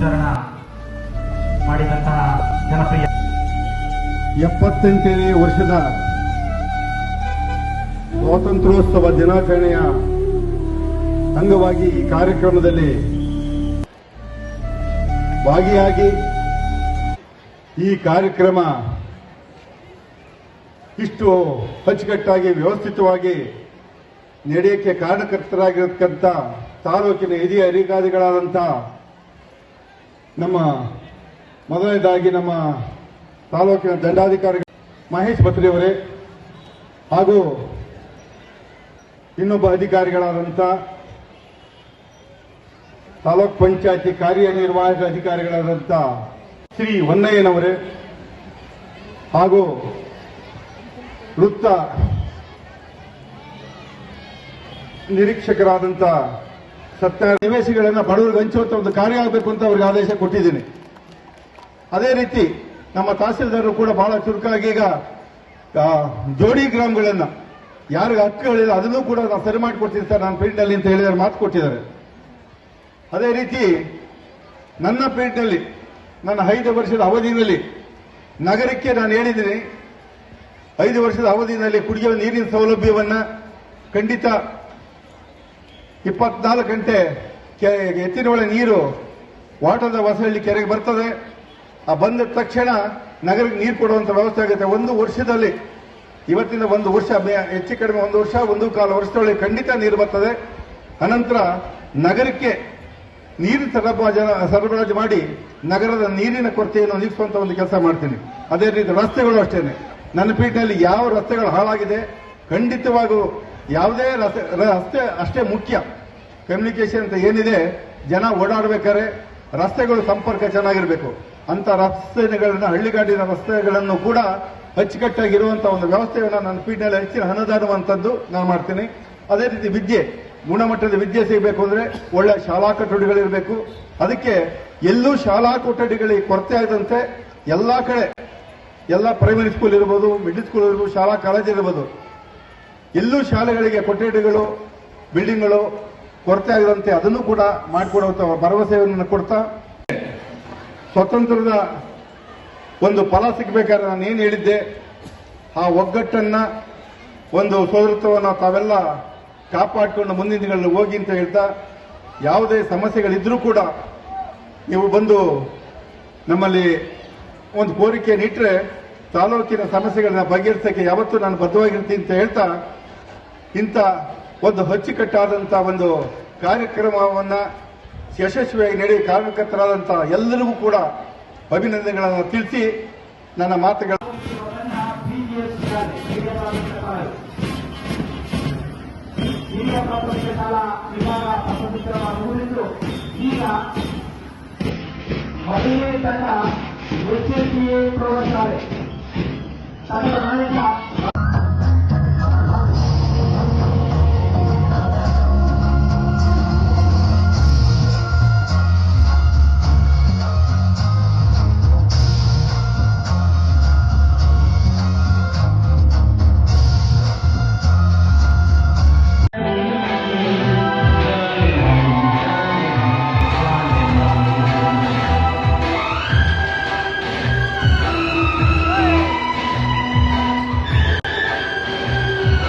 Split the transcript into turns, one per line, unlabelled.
ಗೋಚರಣ ಮಾಡಿದಂತಹ ಜನಪ್ರಿಯ
ಎಪ್ಪತ್ತೆಂಟನೇ ವರ್ಷದ ಸ್ವಾತಂತ್ರ್ಯೋತ್ಸವ ದಿನಾಚರಣೆಯ ಅಂಗವಾಗಿ ಈ ಕಾರ್ಯಕ್ರಮದಲ್ಲಿ ಭಾಗಿಯಾಗಿ ಈ ಕಾರ್ಯಕ್ರಮ ಇಷ್ಟು ಅಚ್ಚುಕಟ್ಟಾಗಿ ವ್ಯವಸ್ಥಿತವಾಗಿ ನಡೆಯಕ್ಕೆ ಕಾರಣಕರ್ತರಾಗಿರತಕ್ಕಂಥ ತಾಲೂಕಿನ ಹಿರಿಯ ಅಧಿಕಾರಿಗಳಾದಂಥ ನಮ್ಮ ಮೊದಲನೇದಾಗಿ ನಮ್ಮ ತಾಲೂಕಿನ ದಂಡಾಧಿಕಾರಿ ಮಹೇಶ್ ಭತ್ರಿಯವರೇ ಹಾಗೂ ಇನ್ನೊಬ್ಬ ಅಧಿಕಾರಿಗಳಾದಂಥ ತಾಲೂಕ್ ಪಂಚಾಯತಿ ಕಾರ್ಯನಿರ್ವಾಹಕ ಅಧಿಕಾರಿಗಳಾದಂಥ ಶ್ರೀ ಹೊನ್ನಯ್ಯನವರೇ ಹಾಗೂ ವೃತ್ತ ನಿರೀಕ್ಷಕರಾದಂಥ ಸತ್ಯ ನಿವೇಶಿಗಳನ್ನು ಬಡವರು ಹಂಚುವಂತ ಒಂದು ಕಾರ್ಯ ಆಗಬೇಕು ಅಂತ ಅವ್ರಿಗೆ ಆದೇಶ ಕೊಟ್ಟಿದ್ದೀನಿ. ಅದೇ ರೀತಿ ನಮ್ಮ ತಹಸೀಲ್ದಾರರು ಕೂಡ ಬಹಳ ಚುರುಕಾಗಿ ಈಗ ಜೋಡಿ ಗ್ರಾಮಗಳನ್ನ ಯಾರಿಗೆ ಹಕ್ಕುಗಳಿಲ್ಲ ಅದನ್ನು ಕೂಡ ನಾವು ಸರಿ ಮಾಡಿಕೊಡ್ತೀನಿ ಸರ್, ನನ್ನ ಫೀಲ್ಡ್ನಲ್ಲಿ ಅಂತ ಹೇಳಿದ್ರೆ ಮಾತು ಕೊಟ್ಟಿದ್ದಾರೆ. ಅದೇ ರೀತಿ ನನ್ನ ಫೀಲ್ಡ್ನಲ್ಲಿ ನನ್ನ ಐದು ವರ್ಷದ ಅವಧಿನಲ್ಲಿ, ನಗರಕ್ಕೆ ನಾನು ಹೇಳಿದ್ದೀನಿ, ಐದು ವರ್ಷದ ಅವಧಿಯಲ್ಲಿ ಕುಡಿಯುವ ನೀರಿನ ಸೌಲಭ್ಯವನ್ನ ಖಂಡಿತ ಇಪ್ಪತ್ನಾಲ್ಕು ಗಂಟೆ ಎತ್ತಿನೊಳೆ ನೀರು ವಾಟದ ವಸಳ್ಳಿ ಕೆರೆಗೆ ಬರ್ತದೆ. ಆ ಬಂದ ತಕ್ಷಣ ನಗರಕ್ಕೆ ನೀರು ಕೊಡುವಂತ ವ್ಯವಸ್ಥೆ ಆಗುತ್ತೆ. ಒಂದು ವರ್ಷದಲ್ಲಿ ಇವತ್ತಿನ ಒಂದು ವರ್ಷ ಹೆಚ್ಚು ಕಡಿಮೆ ಒಂದು ವರ್ಷ, ಒಂದು ಕಾಲ ವರ್ಷದೊಳಗೆ ಖಂಡಿತ ನೀರು ಬರ್ತದೆ. ಅನಂತರ ನಗರಕ್ಕೆ ನೀರು ಸರಬರಾಜು ಸರಬರಾಜು ಮಾಡಿ ನಗರದ ನೀರಿನ ಕೊರತೆಯನ್ನು ನೀಗಿಸುವಂತ ಒಂದು ಕೆಲಸ ಮಾಡ್ತೀನಿ. ಅದೇ ರೀತಿ ರಸ್ತೆಗಳು ಅಷ್ಟೇನೆ. ನನ್ನ ಪೀಠದಲ್ಲಿ ಯಾವ ರಸ್ತೆಗಳು ಹಾಳಾಗಿದೆ, ಖಂಡಿತವಾಗೂ ಯಾವುದೇ ರಸ್ತೆ ಅಷ್ಟೇ ಮುಖ್ಯ. ಕಮ್ಯುನಿಕೇಶನ್ ಅಂತ ಏನಿದೆ, ಜನ ಓಡಾಡಬೇಕಾದ್ರೆ ರಸ್ತೆಗಳು ಸಂಪರ್ಕ ಚೆನ್ನಾಗಿರಬೇಕು. ಅಂತ ರಸ್ತೆಗಳನ್ನು, ಹಳ್ಳಿಗಾಡಿನ ರಸ್ತೆಗಳನ್ನು ಕೂಡ ಅಚ್ಚುಕಟ್ಟಾಗಿರುವಂತಹ ಒಂದು ವ್ಯವಸ್ಥೆಯನ್ನು ನನ್ನ ಪೀಠದಲ್ಲಿ ಹೆಚ್ಚಿನ ಅನುದಾನವಂತದ್ದು ನಾನು ಮಾಡ್ತೀನಿ. ಅದೇ ರೀತಿ ವಿದ್ಯೆ, ಗುಣಮಟ್ಟದ ವಿದ್ಯೆ ಸಿಗಬೇಕು ಅಂದ್ರೆ ಒಳ್ಳೆ ಶಾಲಾ ಕೊಠಡಿಗಳಿರಬೇಕು ಅದಕ್ಕೆ ಎಲ್ಲೂ ಶಾಲಾ ಕೊಠಡಿಗಳಿಗೆ ಕೊರತೆ ಆದಂತೆ ಎಲ್ಲಾ ಕಡೆ, ಎಲ್ಲ ಪ್ರೈಮರಿ ಸ್ಕೂಲ್ ಇರ್ಬೋದು ಮಿಡ್ಲ್ ಸ್ಕೂಲ್ ಇರ್ಬೋದು, ಶಾಲಾ ಕಾಲೇಜ್ ಇರ್ಬೋದು ಎಲ್ಲೂ ಶಾಲೆಗಳಿಗೆ ಕೊಠಡಿಗಳು, ಬಿಲ್ಡಿಂಗ್ಗಳು ಕೊರತೆ ಆಗದಂತೆ ಅದನ್ನು ಕೂಡ ಮಾಡಿಕೊಡುವಂತ ಭರವಸೆಯನ್ನು ಕೊಡ್ತಾ ಸ್ವತಂತ್ರದ ಒಂದು ಫಲ ಸಿಗಬೇಕಾದ್ರೆ ನಾನು ಏನು ಹೇಳಿದ್ದೆ? ಆ ಒಗ್ಗಟ್ಟನ್ನ, ಒಂದು ಸೋದರತ್ವವನ್ನು ತಾವೆಲ್ಲ ಕಾಪಾಡಿಕೊಂಡು ಮುಂದಿನ ದಿನಗಳಲ್ಲಿ ಹೋಗಿ ಅಂತ ಹೇಳ್ತಾ ಯಾವುದೇ ಸಮಸ್ಯೆಗಳಿದ್ರೂ ಕೂಡ ನೀವು ಬಂದು ನಮ್ಮಲ್ಲಿ ಒಂದು ಕೋರಿಕೆಯನ್ನು ಇಟ್ಟರೆ ತಾಲೂಕಿನ ಸಮಸ್ಯೆಗಳನ್ನ ಬಗೆಹರಿಸಕ್ಕೆ ಯಾವತ್ತೂ ನಾನು ಬದ್ಧವಾಗಿರ್ತೀನಿ ಅಂತ ಹೇಳ್ತಾ ಇಂಥ ಒಂದು ಅಚ್ಚುಕಟ್ಟಾದಂಥ ಒಂದು ಕಾರ್ಯಕ್ರಮವನ್ನ ಯಶಸ್ವಿಯಾಗಿ ನಡೆಯ ಕಾರ್ಯಕರ್ತರಾದಂಥ ಎಲ್ಲರಿಗೂ ಕೂಡ ಅಭಿನಂದನೆಗಳನ್ನು ತಿಳಿಸಿ ನನ್ನ ಮಾತುಗಳ
ಪ್ರೌಢಶಾಲೆ